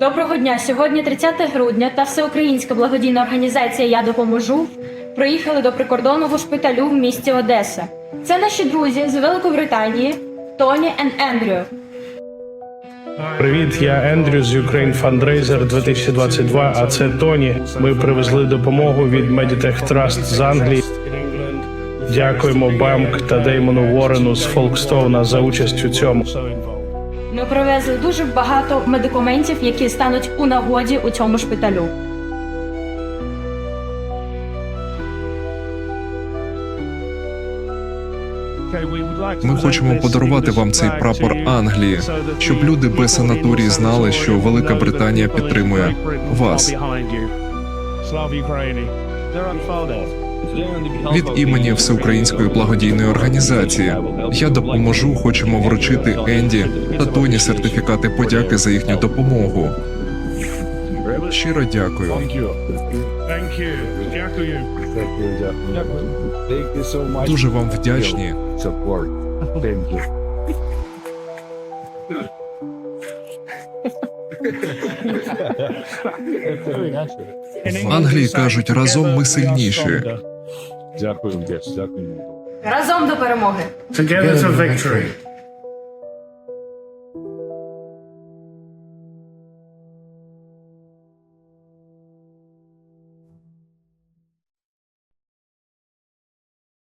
Доброго дня! Сьогодні 30 грудня та всеукраїнська благодійна організація Я допоможу приїхали до прикордонного шпиталю в місті Одеса. Це наші друзі з Великобританії Тоні і Ендрю. Привіт, я Ендрю з Ukraine Fundraiser 2022, а це Тоні. Ми привезли допомогу від Meditech Trust з Англії. Дякуємо Бамк та Деймону Уорену з Фолкстоуна за участь у цьому. Ми привезли дуже багато медикаментів, які стануть у нагоді у цьому шпиталю. Ми хочемо подарувати вам цей прапор Англії, щоб люди без санаторії знали, що Велика Британія підтримує вас. Від імені Всеукраїнської благодійної організації я допоможу. Хочемо вручити Енді та Тоні сертифікати подяки за їхню допомогу. Щиро дякую. Дякую. Дуже вам вдячні. В Англії кажуть, разом ми сильніші. Дякую, дякую. Разом до перемоги! Together to victory.